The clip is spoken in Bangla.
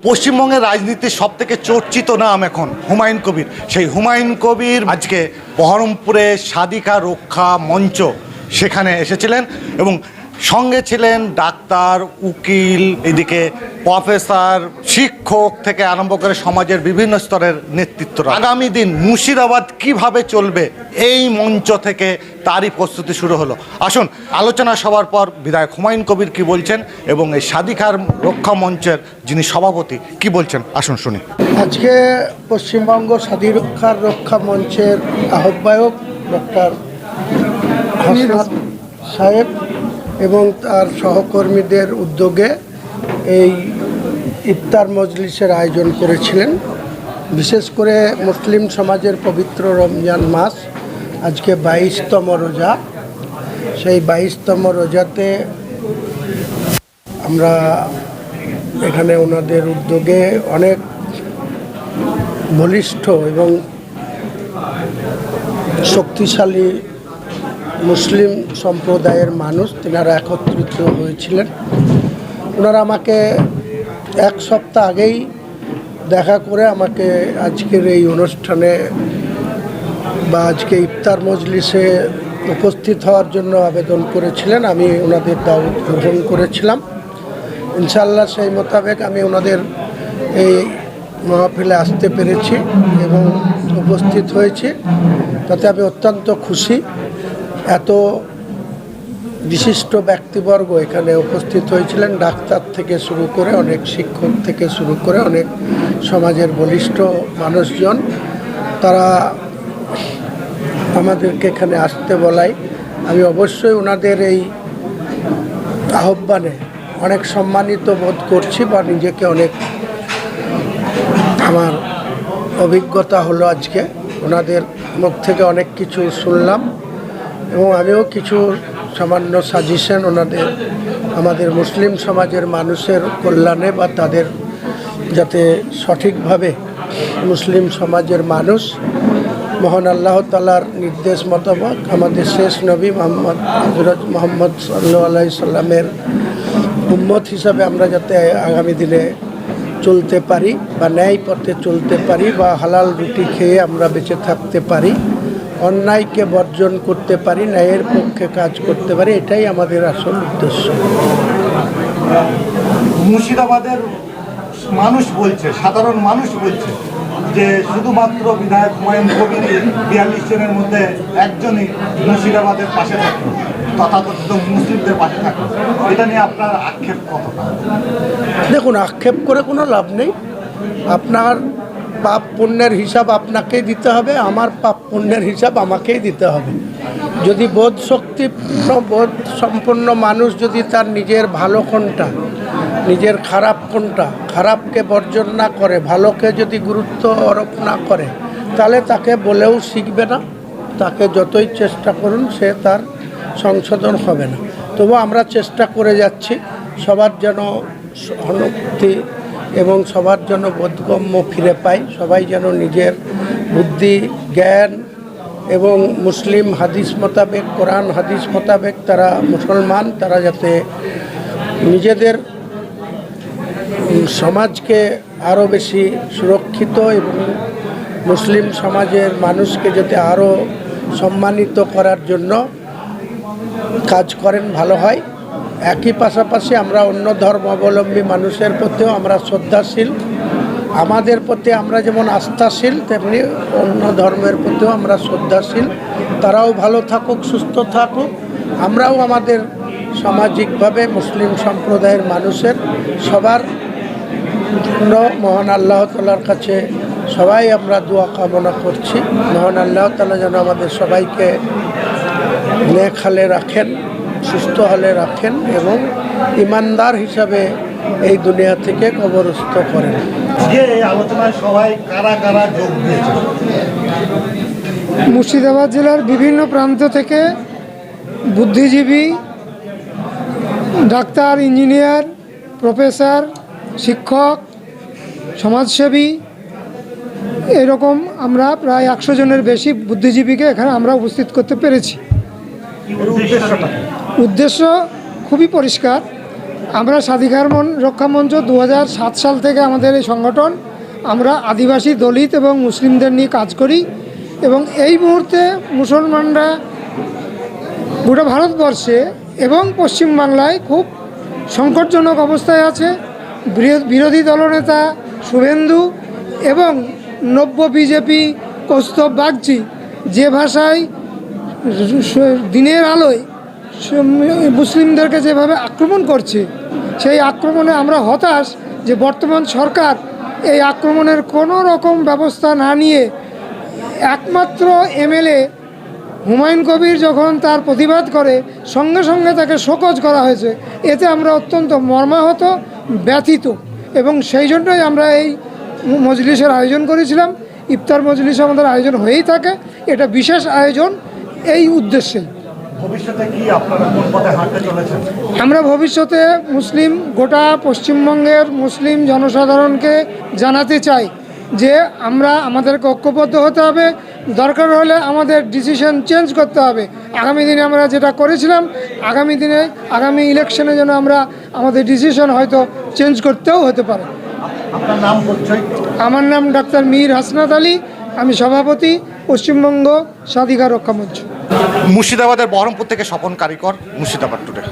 পশ্চিমবঙ্গের রাজনীতির সব থেকে চর্চিত নাম এখন হুমায়ুন কবির। সেই হুমায়ুন কবির আজকে বহরমপুরে সাদিকা রক্ষা মঞ্চ সেখানে এসেছিলেন এবং সঙ্গে ছিলেন ডাক্তার, উকিল, এদিকে প্রফেসর, শিক্ষক থেকে আরম্ভ করে সমাজের বিভিন্ন স্তরের নেতৃত্বরা। আগামী দিন মুর্শিদাবাদ কীভাবে চলবে এই মঞ্চ থেকে তারই প্রস্তুতি শুরু হলো। আসুন, আলোচনা সবার পর বিধায়ক হুমায়ুন কবির কি বলছেন এবং এই সাদিকার রক্ষা মঞ্চের যিনি সভাপতি, কি বলছেন? আসুন শুনি। আজকে পশ্চিমবঙ্গ স্বাধীনতার রক্ষা মঞ্চের আহ্বায়ক ডক্টর সাহেব এবং তার সহকর্মীদের উদ্যোগে এই ইফতার মজলিসের আয়োজন করেছিলেন। বিশেষ করে মুসলিম সমাজের পবিত্র রমজান মাস, আজকে বাইশতম রোজা। সেই বাইশতম রোজাতে আমরা এখানে ওনাদের উদ্যোগে অনেক বলিষ্ঠ এবং শক্তিশালী মুসলিম সম্প্রদায়ের মানুষ, তেনারা একত্রিত হয়েছিলেন। ওনারা আমাকে এক সপ্তাহ আগেই দেখা করে আমাকে আজকের এই অনুষ্ঠানে বা আজকে ইফতার মজলিসে উপস্থিত হওয়ার জন্য আবেদন করেছিলেন। আমি ওনাদের দাওয়াত গ্রহণ করেছিলাম। ইনশাল্লাহ সেই মোতাবেক আমি ওনাদের এই মহাফিলে আসতে পেরেছি এবং উপস্থিত হয়েছি। তাতে আমি অত্যন্ত খুশি। এত বিশিষ্ট ব্যক্তিবর্গ এখানে উপস্থিত হয়েছিলেন, ডাক্তার থেকে শুরু করে অনেক শিক্ষক থেকে শুরু করে অনেক সমাজের বলিষ্ঠ মানুষজন। তারা আমাদেরকে এখানে আসতে বলাই, আমি অবশ্যই ওনাদের এই আহ্বানে অনেক সম্মানিত বোধ করছি বা নিজেকে অনেক আমার অভিজ্ঞতা হলো আজকে। ওনাদের মুখ থেকে অনেক কিছু শুনলাম। এবং আমিও কিছু সামান্য সাজেশন ওনাদের, আমাদের মুসলিম সমাজের মানুষের কল্যাণে বা তাদের যাতে সঠিকভাবে মুসলিম সমাজের মানুষ মহান আল্লাহ তালার নির্দেশ মোতাবেক আমাদের শেষ নবী মোহাম্মদ হজরত মোহাম্মদ সাল্লু আলাই সাল্লামের উম্মত হিসাবে আমরা যাতে আগামী দিনে চলতে পারি বা ন্যায় পথে চলতে পারি বা হালাল রুটি খেয়ে আমরা বেঁচে থাকতে পারি। অন্যায়কে বর্জন করতে পারি ন্যায়ের পক্ষে কাজ করতে পারি এটাই আমাদের আসল উদ্দেশ্য। মুর্শিদাবাদের মানুষ বলছে সাধারণ মানুষ বলছে যে শুধুমাত্র বিধায়ক হুমায়ুন কবির বিয়াল্লিশ জনের মধ্যে একজনই মুর্শিদাবাদের পাশে থাকল তথাকথিত মুসলিমদের পাশে থাকল এটা নিয়ে আপনার আক্ষেপ কতটা? দেখুন আক্ষেপ করে কোনো লাভ নেই। আপনার পাপ পুণ্যের হিসাব আপনাকেই দিতে হবে, আমার পাপ পুণ্যের হিসাব আমাকেই দিতে হবে। যদি বোধ শক্তিপূর্ণ বোধ সম্পন্ন মানুষ যদি তার নিজের ভালো কোনটা নিজের খারাপ কোনটা খারাপকে বর্জন না করে, ভালোকে যদি গুরুত্ব আরোপ না করে, তাহলে তাকে বলেও শিখবে না। তাকে যতই চেষ্টা করুন, সে তার সংশোধন হবে না। তবু আমরা চেষ্টা করে যাচ্ছি, সবার যেন সহানুভূতি এবং সবার জন্য বোধগম্য ফিরে পাই। সবাই যেন নিজের বুদ্ধি, জ্ঞান এবং মুসলিম হাদিস মোতাবেক, কোরআন হাদিস মোতাবেক তারা মুসলমান, তারা যাতে নিজেদের সমাজকে আরও বেশি সুরক্ষিত এবং মুসলিম সমাজের মানুষকে যাতে আরও সম্মানিত করার জন্য কাজ করেন, ভালো হয়। একই পাশাপাশি আমরা অন্য ধর্মাবলম্বী মানুষের প্রতিও আমরা শ্রদ্ধাশীল। আমাদের প্রতি আমরা যেমন আস্থাশীল, তেমনি অন্য ধর্মের প্রতিও আমরা শ্রদ্ধাশীল। তারাও ভালো থাকুক, সুস্থ থাকুক। আমরাও আমাদের সামাজিকভাবে মুসলিম সম্প্রদায়ের মানুষের সবার জন্য মহান আল্লাহ তালার কাছে সবাই আমরা দোয়া কামনা করছি। মহান আল্লাহ তালা যেন আমাদের সবাইকে নেক হালে রাখেন। সুস্থ হলে রাখেন এবং ইমানদার হিসাবে এই দুনিয়া থেকে কবরস্থ করেন। যে আলোচনায় সবাই কারা কারা যোগ দিয়েছে মুর্শিদাবাদ জেলার বিভিন্ন প্রান্ত থেকে বুদ্ধিজীবী ডাক্তার ইঞ্জিনিয়ার প্রফেসর শিক্ষক সমাজসেবী এরকম আমরা প্রায় একশো জনের বেশি বুদ্ধিজীবীকে এখানে আমরা উপস্থিত করতে পেরেছি? উদ্দেশ্য খুবই পরিষ্কার। আমরা স্বাধিকার মন রক্ষা মঞ্চ দু সাল থেকে আমাদের এই সংগঠন, আমরা আদিবাসী, দলিত এবং মুসলিমদের নিয়ে কাজ করি এবং এই মুহূর্তে মুসলমানরা গোটা ভারতবর্ষে এবং পশ্চিমবাংলায় খুব সংকটজনক অবস্থায় আছে। বিরোধী দলনেতা শুভেন্দু এবং নব্য বিজেপি, কৌস্তব বাগচি যে ভাষায় দিনের আলোয় মুসলিমদেরকে যেভাবে আক্রমণ করছে। সেই আক্রমণে আমরা হতাশ যে বর্তমান সরকার এই আক্রমণের কোনো রকম ব্যবস্থা না নিয়ে একমাত্র এমএলএ হুমায়ুন কবির যখন তার প্রতিবাদ করে, সঙ্গে সঙ্গে তাকে শোকজ করা হয়েছে। এতে আমরা অত্যন্ত মর্মাহত, ব্যথিত এবং সেই জন্যই আমরা এই মজলিসের আয়োজন করেছিলাম। ইফতার মজলিস আমাদের আয়োজন হয়েই থাকে। এটা বিশেষ আয়োজন এই উদ্দেশ্যে। ভবিষ্যতে কি আপনারা কোন পথে হাঁটতে চলেছেন? আমরা ভবিষ্যতে মুসলিম গোটা পশ্চিমবঙ্গের মুসলিম জনসাধারণকে জানাতে চাই যে আমরা আমাদেরকে ঐক্যবদ্ধ হতে হবে। দরকার হলে আমাদের ডিসিশন চেঞ্জ করতে হবে। আগামী দিনে আমরা যেটা করেছিলাম আগামী দিনে আগামী ইলেকশনে যেন আমরা আমাদের ডিসিশন হয়তো চেঞ্জ করতেও হতে পারে। আমার নাম ডাক্তার মীর হাসনাত আলী আমি সভাপতি পশ্চিমবঙ্গ স্বাধিকার রক্ষা মঞ্চ। মুর্শিদাবাদের বহরমপুর থেকে স্বপন কারিকর মুর্শিদাবাদ টুডে